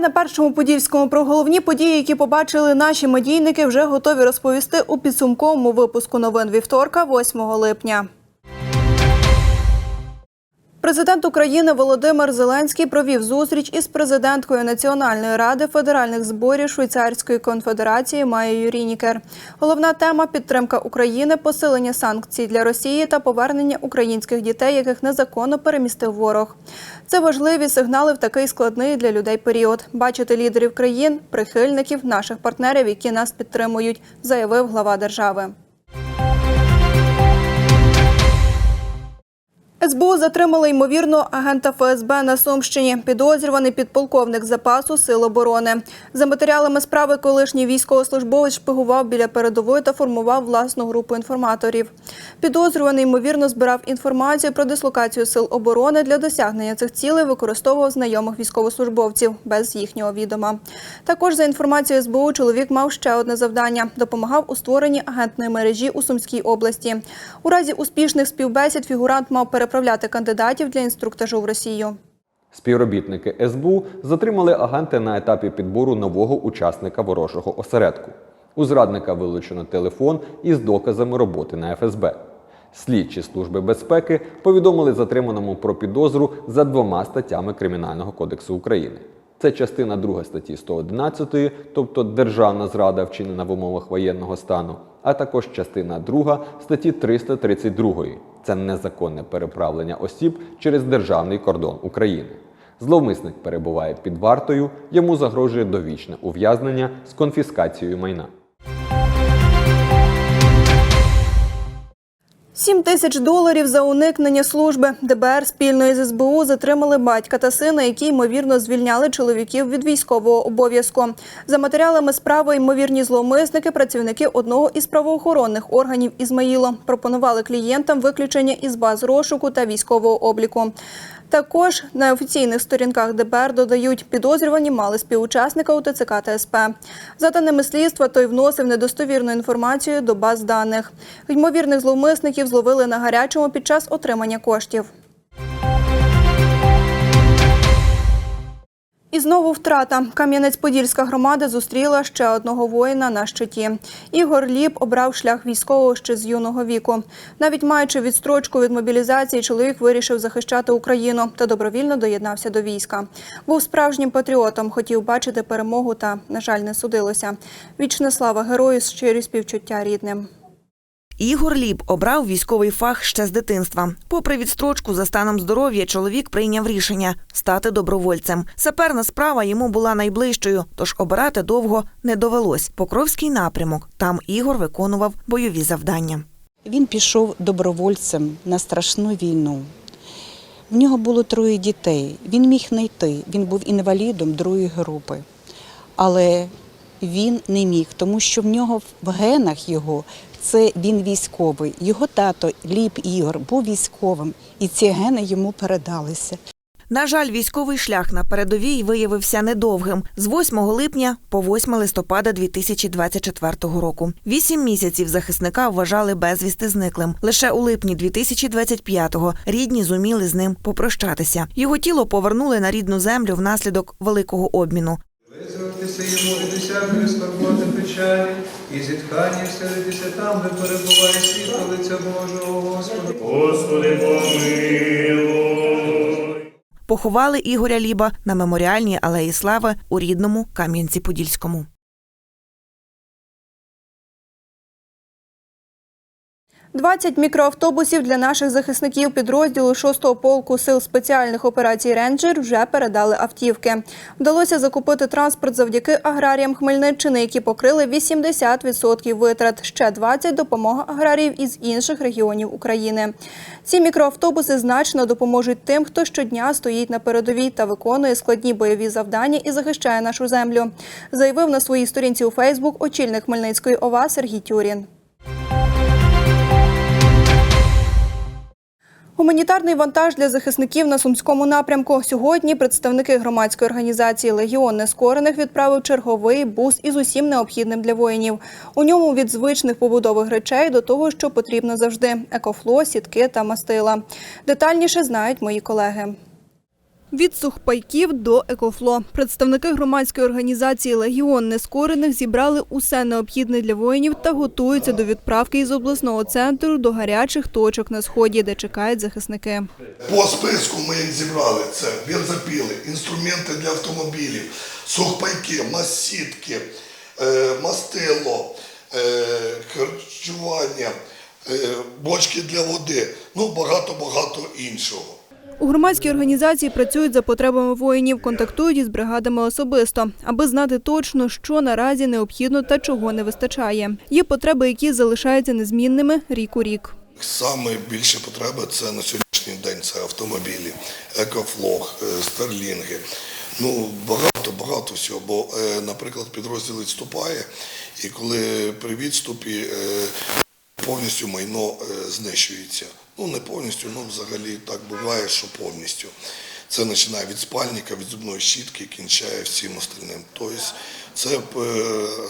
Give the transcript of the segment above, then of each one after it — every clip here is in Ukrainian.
На першому подільському. Про головні події, які побачили наші медійники, вже готові розповісти у підсумковому випуску новин вівторка, 8 липня. Президент України Володимир Зеленський провів зустріч із президенткою Національної ради федеральних зборів Швейцарської конфедерації Маєю Рінікер. Головна тема підтримка України, посилення санкцій для Росії та повернення українських дітей, яких незаконно перемістив ворог. Це важливі сигнали в такий складний для людей період. Бачити лідерів країн, прихильників, наших партнерів, які нас підтримують, заявив глава держави. СБУ затримали ймовірно агента ФСБ на Сумщині. Підозрюваний підполковник запасу Сил оборони. За матеріалами справи, колишній військовослужбовець шпигував біля передової та формував власну групу інформаторів. Підозрюваний ймовірно збирав інформацію про дислокацію сил оборони для досягнення цих цілей, використовував знайомих військовослужбовців без їхнього відома. Також за інформацією СБУ, чоловік мав ще одне завдання: допомагав у створенні агентної мережі у Сумській області. У разі успішних співбесід фігурант мав переправляти кандидатів для інструктажу в Росію. Співробітники СБУ затримали агента на етапі підбору нового учасника ворожого осередку. У зрадника вилучено телефон із доказами роботи на ФСБ. Слідчі служби безпеки повідомили затриманому про підозру за двома статтями Кримінального кодексу України. Це частина 2 статті 111, тобто державна зрада, вчинена в умовах воєнного стану, а також частина 2 статті 332. Це незаконне переправлення осіб через державний кордон України. Зловмисник перебуває під вартою, йому загрожує довічне ув'язнення з конфіскацією майна. 7 тисяч доларів за уникнення служби. ДБР спільно із СБУ затримали батька та сина, які ймовірно звільняли чоловіків від військового обов'язку. За матеріалами справи ймовірні зловмисники, працівники одного із правоохоронних органів Ізмаїло пропонували клієнтам виключення із баз розшуку та військового обліку. Також на офіційних сторінках ДБР додають, підозрювані мали співучасника у ТЦК та СП. За даними слідства, той вносив недостовірну інформацію до баз даних. Ймовірних зловмисників зловили на гарячому під час отримання коштів. І знову втрата. Кам'янець-Подільська громада зустріла ще одного воїна на щиті. Ігор Ліп обрав шлях військового ще з юного віку. Навіть маючи відстрочку від мобілізації, чоловік вирішив захищати Україну та добровільно доєднався до війська. Був справжнім патріотом, хотів бачити перемогу та, на жаль, не судилося. Вічна слава герою, щирі співчуття рідним. Ігор Ліп обрав військовий фах ще з дитинства. Попри відстрочку за станом здоров'я, чоловік прийняв рішення стати добровольцем. Саперна справа йому була найближчою, тож обирати довго не довелось. Покровський напрямок. Там Ігор виконував бойові завдання. Він пішов добровольцем на страшну війну. В нього було троє дітей. Він міг не йти. Він був інвалідом другої групи. Але він не міг, тому що в нього в генах його це він військовий. Його тато Ліп Ігор був військовим, і ці гени йому передалися. На жаль, військовий шлях на передовій виявився недовгим з 8 липня по 8 листопада 2024 року. Вісім місяців захисника вважали безвісти зниклим. Лише у липні 2025-го рідні зуміли з ним попрощатися. Його тіло повернули на рідну землю внаслідок великого обміну. Визватися йому і досягнує скорботи печалі, і зітхання вселитися там, де перебуває світло лиця Божого Господа. Господи, помилуй. Поховали Ігоря Ліба на меморіальній алеї Слави у рідному Кам'янці-Подільському. Двадцять мікроавтобусів для наших захисників підрозділу 6-го полку сил спеціальних операцій «Рейнджер» вже передали автівки. Вдалося закупити транспорт завдяки аграріям Хмельниччини, які покрили 80% витрат. Ще 20 – допомога аграріїв із інших регіонів України. Ці мікроавтобуси значно допоможуть тим, хто щодня стоїть на передовій та виконує складні бойові завдання і захищає нашу землю, заявив на своїй сторінці у Фейсбук очільник Хмельницької ОВА Сергій Тюрін. Гуманітарний вантаж для захисників на сумському напрямку. Сьогодні представники громадської організації Легіон Нескорених відправив черговий бус із усім необхідним для воїнів. У ньому від звичних побудових речей до того, що потрібно завжди: екофло, сітки та мастила. Детальніше знають мої колеги. Від сухпайків до екофло. Представники громадської організації Легіон нескорених зібрали усе необхідне для воїнів та готуються до відправки із обласного центру до гарячих точок на сході, де чекають захисники. По списку ми їх зібрали. Це бензопіли, інструменти для автомобілів, сухпайки, масітки, е, мастило, е, харчування, е, бочки для води, ну багато-багато іншого. У громадській організації працюють за потребами воїнів, контактують із бригадами особисто, аби знати точно, що наразі необхідно та чого не вистачає. Є потреби, які залишаються незмінними рік у рік. Саме більше потреби це на сьогоднішній день це автомобілі, екофлог, е, старлінги. Ну багато багато всього. Бо, е, наприклад, підрозділ відступає, і коли при відступі е, повністю майно знищується. Ну не повністю, ну взагалі так буває, що повністю. Це починає від спальника, від зубної щітки, кінчає всім остальним. Тобто це е,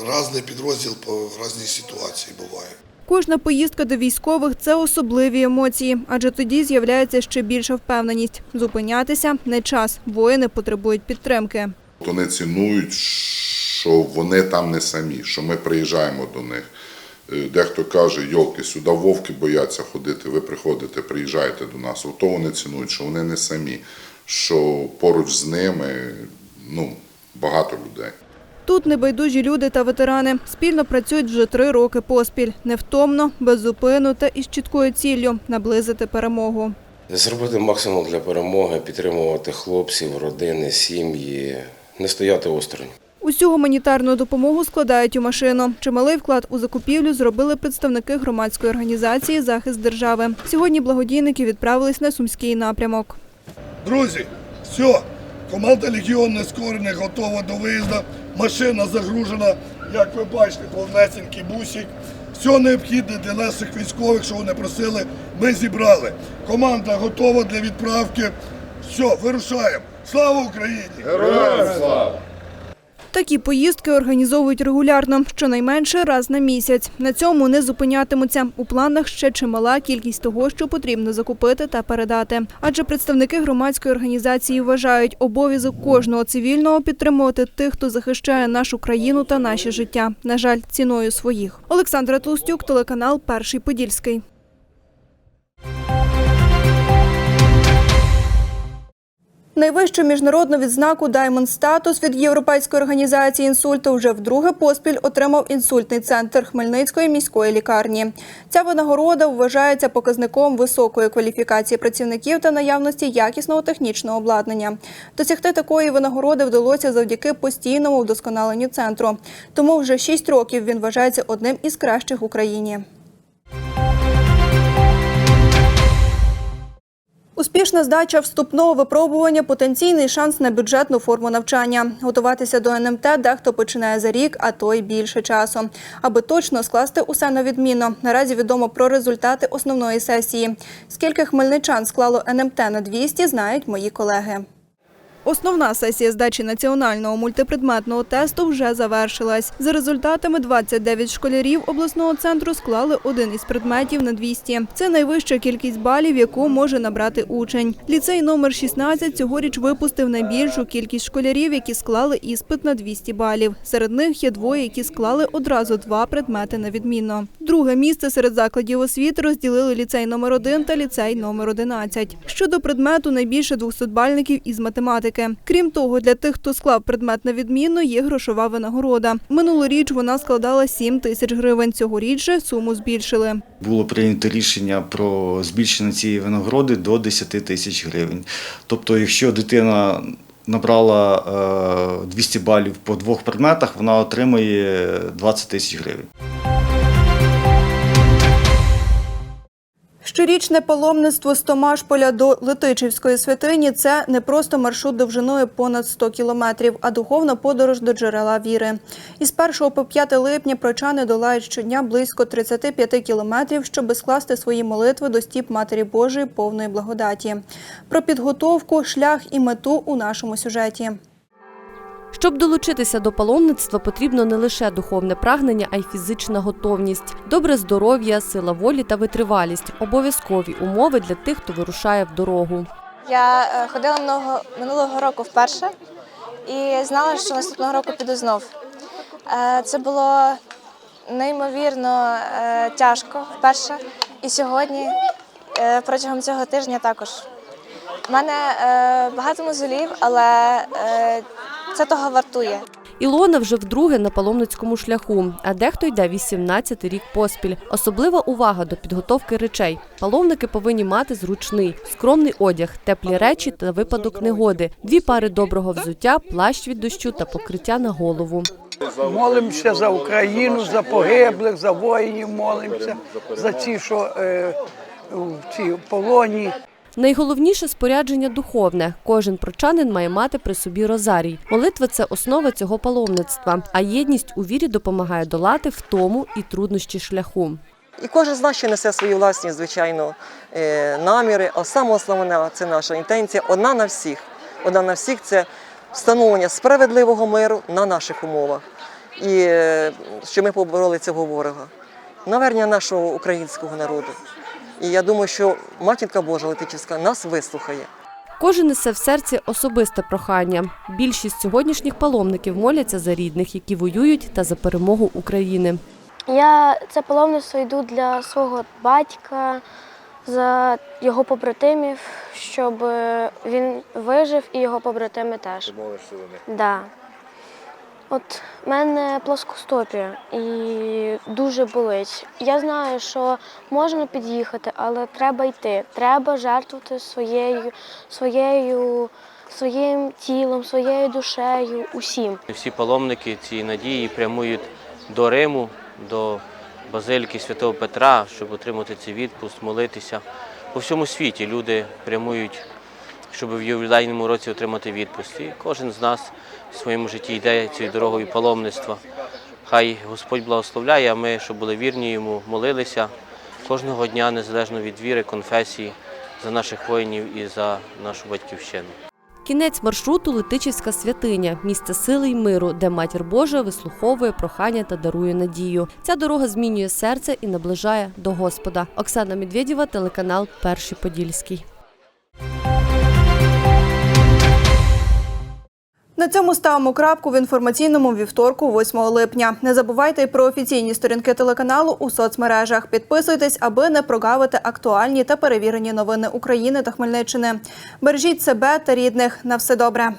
різний підрозділ по різній ситуації буває. Кожна поїздка до військових це особливі емоції, адже тоді з'являється ще більша впевненість. Зупинятися не час. Воїни потребують підтримки. Вони цінують, що вони там не самі, що ми приїжджаємо до них. Е, Дехто каже, йолки, сюди вовки бояться ходити, ви приходите, приїжджаєте до нас. Ото вони цінують, що вони не самі, що поруч з ними ну, багато людей. Тут небайдужі люди та ветерани спільно працюють вже три роки поспіль, невтомно, беззупину та із чіткою ціллю наблизити перемогу. Зробити максимум для перемоги, підтримувати хлопців, родини, сім'ї, не стояти осторонь. Усю гуманітарну допомогу складають у машину. Чималий вклад у закупівлю зробили представники громадської організації Захист держави. Сьогодні благодійники відправились на сумський напрямок. Друзі, все, команда Легіон Нескорених готова до виїзду. Машина загружена, як ви бачите, повнесенький бусик. Все необхідне для наших військових, що вони просили, ми зібрали. Команда готова для відправки. Все, вирушаємо. Слава Україні! Такі поїздки організовують регулярно, щонайменше раз на місяць. На цьому не зупинятимуться. У планах ще чимала кількість того, що потрібно закупити та передати. Адже представники громадської організації вважають обов'язок кожного цивільного підтримувати тих, хто захищає нашу країну та наше життя. На жаль, ціною своїх. Олександра Толстюк, телеканал Перший Подільський. Найвищу міжнародну відзнаку Даймонд Статус від Європейської організації інсульту вже вдруге поспіль отримав інсультний центр Хмельницької міської лікарні. Ця винагорода вважається показником високої кваліфікації працівників та наявності якісного технічного обладнання. Досягти такої винагороди вдалося завдяки постійному вдосконаленню центру. Тому вже шість років він вважається одним із кращих в Україні. Успішна здача вступного випробування потенційний шанс на бюджетну форму навчання. Готуватися до НМТ дехто починає за рік, а то й більше часу. Аби точно скласти усе на відмінно. Наразі відомо про результати основної сесії. Скільки хмельничан склало НМТ на 200, знають мої колеги. Основна сесія здачі національного мультипредметного тесту вже завершилась. За результатами 29 школярів обласного центру склали один із предметів на 200. Це найвища кількість балів, яку може набрати учень. Ліцей номер 16 цьогоріч випустив найбільшу кількість школярів, які склали іспит на 200 балів. Серед них є двоє, які склали одразу два предмети на відмінно. Друге місце серед закладів освіти розділили ліцей номер 1 та ліцей номер 11. Щодо предмету, найбільше 200-бальників із математики. Крім того, для тих, хто склав предмет на відмінно, є грошова винагорода. Минулоріч вона складала 7 тисяч гривень. Цьогоріч же суму збільшили. було прийнято рішення про збільшення цієї винагороди до 10 тисяч гривень. Тобто, якщо дитина набрала е, 200 балів по двох предметах, вона отримує 20 тисяч гривень. Щорічне паломництво з Томашполя до Летичівської святині це не просто маршрут довжиною понад 100 кілометрів, а духовна подорож до джерела віри. Із 1 по 5 липня прочани долають щодня близько 35 кілометрів, щоби скласти свої молитви до стіп Матері Божої повної благодаті. Про підготовку, шлях і мету у нашому сюжеті. Щоб долучитися до паломництва, потрібно не лише духовне прагнення, а й фізична готовність, добре здоров'я, сила волі та витривалість обов'язкові умови для тих, хто вирушає в дорогу. Я е, ходила минулого, минулого року вперше і знала, що наступного року піду знов. Е, Це було неймовірно е, тяжко вперше. І сьогодні, протягом цього тижня також. У мене багато мозолів, але це того вартує. Ілона вже вдруге на паломницькому шляху, а дехто йде 18 рік поспіль. Особлива увага до підготовки речей. Паломники повинні мати зручний, скромний одяг, теплі речі та випадок негоди, дві пари доброго взуття, плащ від дощу та покриття на голову. Молимося за Україну, за погиблих, за воїнів молимося, за ті, що е, в цій полоні. Найголовніше спорядження духовне. Кожен прочанин має мати при собі розарій. Молитва це основа цього паломництва, а єдність у вірі допомагає долати втому і труднощі шляху. І кожен з нас ще несе свої власні, звичайно, е, наміри. А саме основне це наша інтенція одна на всіх. Одна на всіх це встановлення справедливого миру на наших умовах. І е, що ми побороли цього ворога. Навернення нашого українського народу. І я думаю, що матінка Божа Летичівська нас вислухає. Кожен несе в серці особисте прохання. Більшість сьогоднішніх паломників моляться за рідних, які воюють, та за перемогу України. Я це паломництво йду для свого батька, за його побратимів, щоб е, він вижив і його побратими теж. Молишся за них. Да. От в мене плоскостопія і дуже болить. Я знаю, що можна під'їхати, але треба йти. Треба жертвувати своєю, своєю, своїм тілом, своєю душею, усім. Всі паломники цієї надії прямують до Риму, до базиліки Святого Петра, щоб отримати цей відпуст, молитися. По всьому світі люди прямують, щоб в ювілейному році отримати відпуст. І кожен з нас своєму житті йде цією дорогою паломництва. Хай Господь благословляє, а ми, щоб були вірні йому, молилися кожного дня, незалежно від віри, конфесії, за наших воїнів і за нашу батьківщину. Кінець маршруту Летичівська святиня, місце сили й миру, де матір Божа вислуховує прохання та дарує надію. Ця дорога змінює серце і наближає до Господа. Оксана Медведєва, телеканал Перший Подільський. На цьому ставимо крапку в інформаційному вівторку, 8 липня. Не забувайте про офіційні сторінки телеканалу у соцмережах. Підписуйтесь, аби не прогавити актуальні та перевірені новини України та Хмельниччини. Бережіть себе та рідних. На все добре.